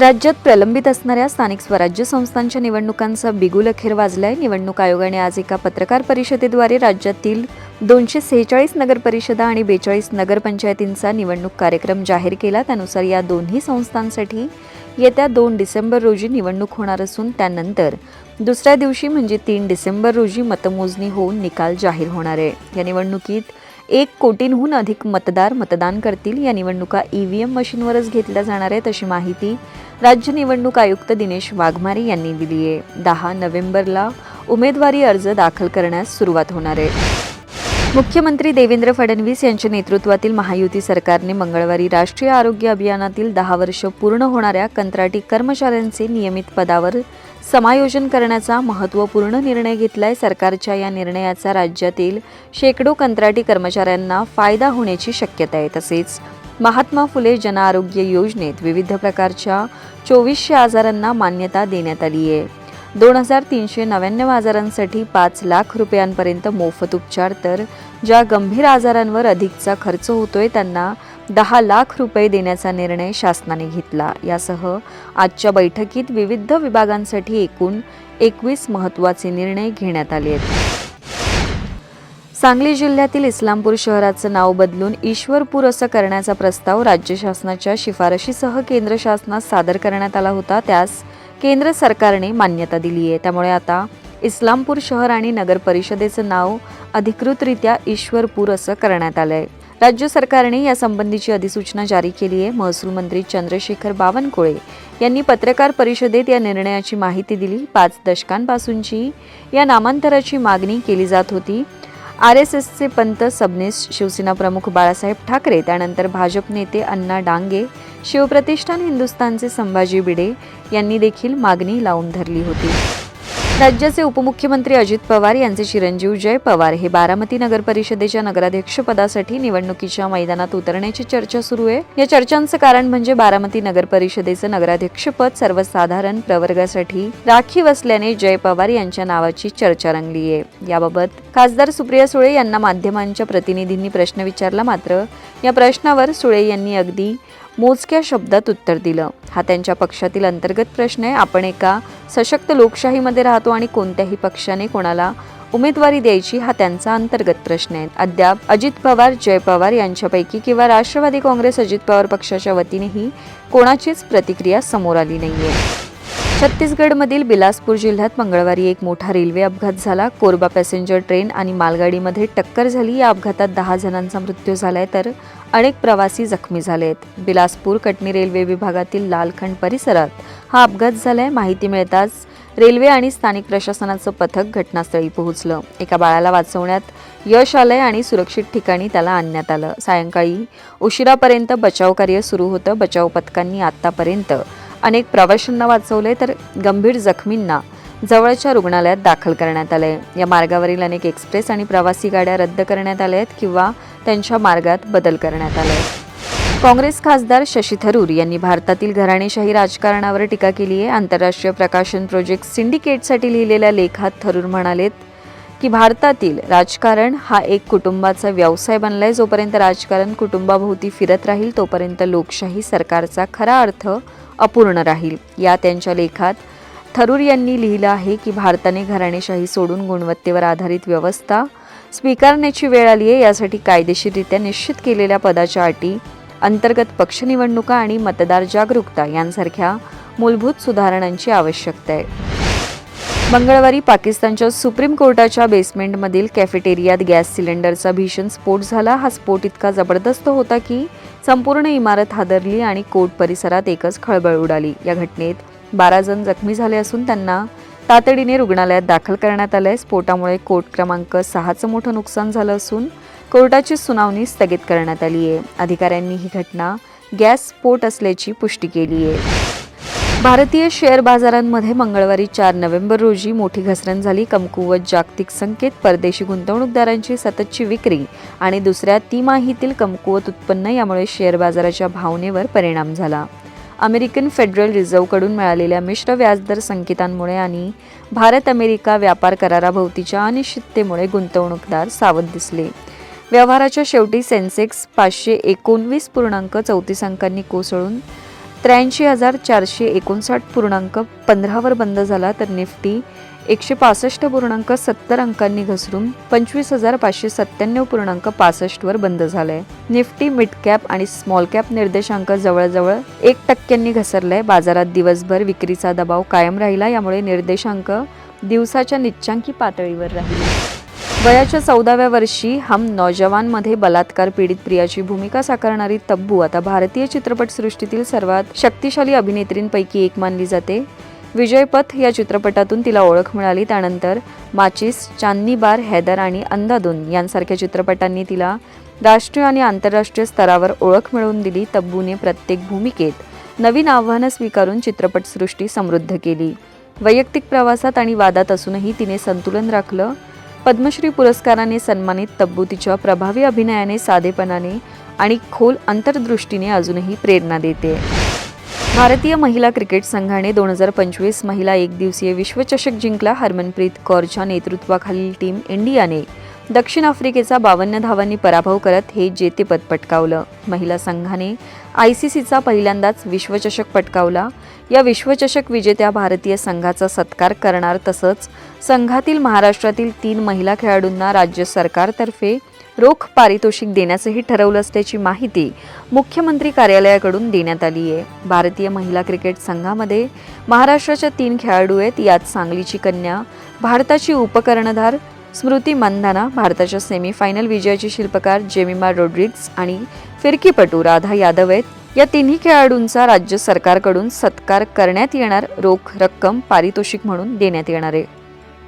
राज्यात प्रलंबित असणाऱ्या स्थानिक स्वराज्य संस्थांच्या निवडणुकांचा बिगुल अखेर वाजलाय. निवडणूक आयोगाने आज एका पत्रकार परिषदेद्वारे राज्यातील दोनशे सेहेचाळीस नगरपरिषदा आणि बेचाळीस नगरपंचायतींचा निवडणूक कार्यक्रम जाहीर केला. त्यानुसार या दोन्ही संस्थांसाठी येत्या दोन डिसेंबर रोजी निवडणूक होणार असून त्यानंतर दुसऱ्या दिवशी म्हणजे तीन डिसेंबर रोजी मतमोजणी होऊन निकाल जाहीर होणार आहे. या निवडणुकीत एक कोटींहून अधिक मतदार मतदान करतील. या निवडणुका ई व्ही एम मशीनवरच घेतल्या जाणार आहेत अशी माहिती राज्य निवडणूक आयुक्त दिनेश वाघमारे यांनी दिली आहे. दहा नोव्हेंबरला उमेदवारी अर्ज दाखल करण्यास सुरुवात होणार आहे. मुख्यमंत्री देवेंद्र फडणवीस यांच्या नेतृत्वातील महायुती सरकारने मंगळवारी राष्ट्रीय आरोग्य अभियानातील दहा वर्ष पूर्ण होणाऱ्या कंत्राटी कर्मचाऱ्यांचे नियमित पदावर समायोजन करण्याचा महत्त्वपूर्ण निर्णय घेतलाय सरकारच्या या निर्णयाचा राज्यातील शेकडो कंत्राटी कर्मचाऱ्यांना फायदा होण्याची शक्यता आहे. तसेच महात्मा फुले जनआरोग्य योजनेत विविध प्रकारच्या चोवीसशे आजारांना मान्यता देण्यात आली आहे. दोन हजार तीनशे नव्याण्णव आजारांसाठी पाच लाख रुपयांपर्यंत मोफत उपचार तर ज्या गंभीर आजारांवर अधिकचा खर्च होतोय त्यांना दहा लाख रुपये देण्याचा निर्णय शासनाने घेतला. यासह आजच्या बैठकीत विविध विभागांसाठी एकूण एकवीस महत्त्वाचे निर्णय घेण्यात आले आहेत. सांगली जिल्ह्यातील इस्लामपूर शहराचं नाव बदलून ईश्वरपूर असं करण्याचा प्रस्ताव राज्य शासनाच्या शिफारशीसह केंद्र शासनात सादर करण्यात आला होता. त्यास केंद्र सरकारने मान्यता दिली आहे. त्यामुळे आता इस्लामपूर शहर आणि नगर परिषदेचं नाव अधिकृतरित्या ईश्वरपूर असं करण्यात आलं आहे राज्य सरकारने यासंबंधीची अधिसूचना जारी केली आहे. महसूल मंत्री चंद्रशेखर बावनकुळे यांनी पत्रकार परिषदेत या निर्णयाची माहिती दिली. पाच दशकांपासूनची या नामांतराची मागणी केली जात होती. आर एस एसचे पंत सबनीस शिवसेना प्रमुख बाळासाहेब ठाकरे त्यानंतर भाजप नेते अण्णा डांगे शिवप्रतिष्ठान हिंदुस्थानचे संभाजी भिडे यांनी देखील मागणी लावून धरली होती. राज्याचे उपमुख्यमंत्री अजित पवार यांचे चिरंजीव जय पवार हे बारामती नगर परिषदेच्या नगराध्यक्षपदासाठी निवडणुकीच्या मैदानात उतरण्याची चर्चा सुरू आहे. या चर्चांचं कारण म्हणजे बारामती नगर परिषदेचं नगराध्यक्षपद सर्वसाधारण प्रवर्गासाठी राखीव असल्याने जय पवार यांच्या नावाची चर्चा रंगली आहे. याबाबत खासदार सुप्रिया सुळे यांना माध्यमांच्या प्रतिनिधींनी प्रश्न विचारला मात्र या प्रश्नावर सुळे यांनी अगदी मोजक्या शब्दात उत्तर दिलं. हा त्यांच्या पक्षातील अंतर्गत प्रश्न आहे. आपण एका सशक्त लोकशाहीमध्ये राहतो आणि कोणत्याही पक्षाने कोणाला उमेदवारी द्यायची हा त्यांचा अंतर्गत प्रश्न आहे. अद्याप अजित पवार जय पवार यांच्यापैकी किंवा राष्ट्रवादी काँग्रेस अजित पवार पक्षाच्या वतीनेही कोणाचीच प्रतिक्रिया समोर आली नाहीये. छत्तीसगडमधील बिलासपूर जिल्ह्यात मंगळवारी एक मोठा रेल्वे अपघात झाला. कोरबा पॅसेंजर ट्रेन आणि मालगाडीमध्ये टक्कर झाली. या अपघातात दहा जणांचा मृत्यू झालाय तर अनेक प्रवासी जखमी झाले आहेत बिलासपूर कटनी रेल्वे विभागातील लालखंड परिसरात हा अपघात झालाय. माहिती मिळताच रेल्वे आणि स्थानिक प्रशासनाचं पथक घटनास्थळी पोहोचलं. एका बाळाला वाचवण्यात यश आलंय आणि सुरक्षित ठिकाणी त्याला आणण्यात आलं. सायंकाळी उशिरापर्यंत बचाव कार्य सुरू होतं. बचाव पथकांनी आतापर्यंत अनेक प्रवाशांना वाचवले तर गंभीर जखमींना जवळच्या रुग्णालयात दाखल करण्यात आले या मार्गावरील अनेक एक्सप्रेस आणि प्रवासी गाड्या रद्द करण्यात आल्या आहेत किंवा त्यांच्या मार्गात बदल करण्यात आले काँग्रेस खासदार शशी थरूर यांनी भारतातील घराणेशाही राजकारणावर टीका केली आहे आंतरराष्ट्रीय प्रकाशन प्रोजेक्ट सिंडिकेटसाठी लिहिलेल्या लेखात थरूर म्हणालेत की भारतातील राजकारण हा एक कुटुंबाचा व्यवसाय बनलाय. जोपर्यंत राजकारण कुटुंबाभोवती फिरत राहील तोपर्यंत लोकशाही सरकारचा खरा अर्थ अपूर्ण राहील. या त्यांच्या लेखात थरूर यांनी लिहिलं आहे की भारताने घराणेशाही सोडून गुणवत्तेवर आधारित व्यवस्था स्वीकारण्याची वेळ आली आहे. यासाठी कायदेशीररित्या निश्चित केलेल्या पदाच्या अटी अंतर्गत पक्ष निवडणुका आणि मतदार जागरूकता यांसारख्या मूलभूत सुधारणांची आवश्यकता आहे. मंगळवारी पाकिस्तानच्या सुप्रीम कोर्टाच्या बेसमेंटमधील कॅफेटेरियात गॅस सिलेंडरचा भीषण स्फोट झाला. हा स्फोट इतका जबरदस्त होता की संपूर्ण इमारत हादरली आणि कोर्ट परिसरात एकच खळबळ उडाली. या घटनेत बारा जण जखमी झाले असून त्यांना तातडीने रुग्णालयात दाखल करण्यात आलंय. स्फोटामुळे कोर्ट क्रमांक सहाचं मोठं नुकसान झालं असून कोर्टाची सुनावणी स्थगित करण्यात आली आहे अधिकाऱ्यांनी ही घटना गॅस स्फोट असल्याची पुष्टी केली आहे भारतीय शेअर बाजारांमध्ये मंगळवारी चार नोव्हेंबर रोजी मोठी घसरण झाली. कमकुवत जागतिक संकेत परदेशी गुंतवणूकदारांची सततची विक्री आणि दुसऱ्या तिमाहीतील कमकुवत उत्पन्न यामुळे शेअर बाजाराच्या भावनेवर परिणाम झाला. अमेरिकन फेडरल रिझर्व्हकडून मिळालेल्या मिश्र व्याजदर संकेतांमुळे आणि भारत अमेरिका व्यापार कराराभोवतीच्या अनिश्चिततेमुळे गुंतवणूकदार सावध दिसले. व्यवहाराच्या शेवटी सेन्सेक्स पाचशे एकोणवीस पूर्णांक चौतीस अंकांनी कोसळून त्र्याऐंशी हजार चारशे एकोणसाठ पूर्णांक पंधरावर बंद झाला तर निफ्टी एकशे पासष्ट पूर्णांक सत्तर अंकांनी घसरून पंचवीस हजार पाचशे सत्त्याण्णव पूर्णांक पासष्टवर बंद झालाय. निफ्टी मिड कॅप आणि स्मॉल कॅप निर्देशांक जवळजवळ एक टक्क्यांनी घसरलाय. बाजारात दिवसभर विक्रीचा दबाव कायम राहिला यामुळे निर्देशांक दिवसाच्या निच्चांकी पातळीवर राहिले. वयाच्या चौदाव्या वर्षी हम नौजवानमध्ये बलात्कार पीडित प्रियाची भूमिका साकारणारी तब्बू आता भारतीय चित्रपटसृष्टीतील सर्वात शक्तिशाली अभिनेत्रींपैकी एक मानली जाते. विजयपथ या चित्रपटातून तिला ओळख मिळाली. त्यानंतर माचिस चांदनी बार हैदर आणि अंधाधुन यांसारख्या चित्रपटांनी तिला राष्ट्रीय आणि आंतरराष्ट्रीय स्तरावर ओळख मिळवून दिली. तब्बूने प्रत्येक भूमिकेत नवीन आव्हानं स्वीकारून चित्रपटसृष्टी समृद्ध केली. वैयक्तिक प्रवासात आणि वादात असूनही तिने संतुलन राखलं. पद्मश्री पुरस्काराने सन्मानित तब्बू तिच्या प्रभावी अभिनयाने साधेपणाने आणि खोल अंतर्दृष्टीने अजूनही प्रेरणा देते. भारतीय महिला क्रिकेट संघाने दोन हजार पंचवीस महिला एकदिवसीय विश्वचषक जिंकला हरमनप्रीत कौरच्या नेतृत्वाखालील टीम इंडियाने. दक्षिण आफ्रिकेचा बावन्न धावांनी पराभव करत हे जेतेपद पटकावलं. महिला संघाने आय सी सीचा पहिल्यांदाच विश्वचषक पटकावला. या विश्वचषक विजेत्या भारतीय संघाचा सत्कार करणार तसंच संघातील महाराष्ट्रातील तीन महिला खेळाडूंना राज्य सरकारतर्फे रोख पारितोषिक देण्याचंही ठरवलं असल्याची माहिती मुख्यमंत्री कार्यालयाकडून देण्यात आली आहे. भारतीय महिला क्रिकेट संघामध्ये महाराष्ट्राच्या तीन खेळाडू आहेत यात सांगलीची कन्या भारताची उपकर्णधार स्मृती मंधाना भारताच्या सेमीफायनल विजयाची शिल्पकार जेमिमा रोड्रिग्स आणि फिरकीपटू राधा यादव आहेत. या तिन्ही खेळाडूंचा राज्य सरकारकडून सत्कार करण्यात येणार रोख रक्कम पारितोषिक म्हणून देण्यात येणार आहे.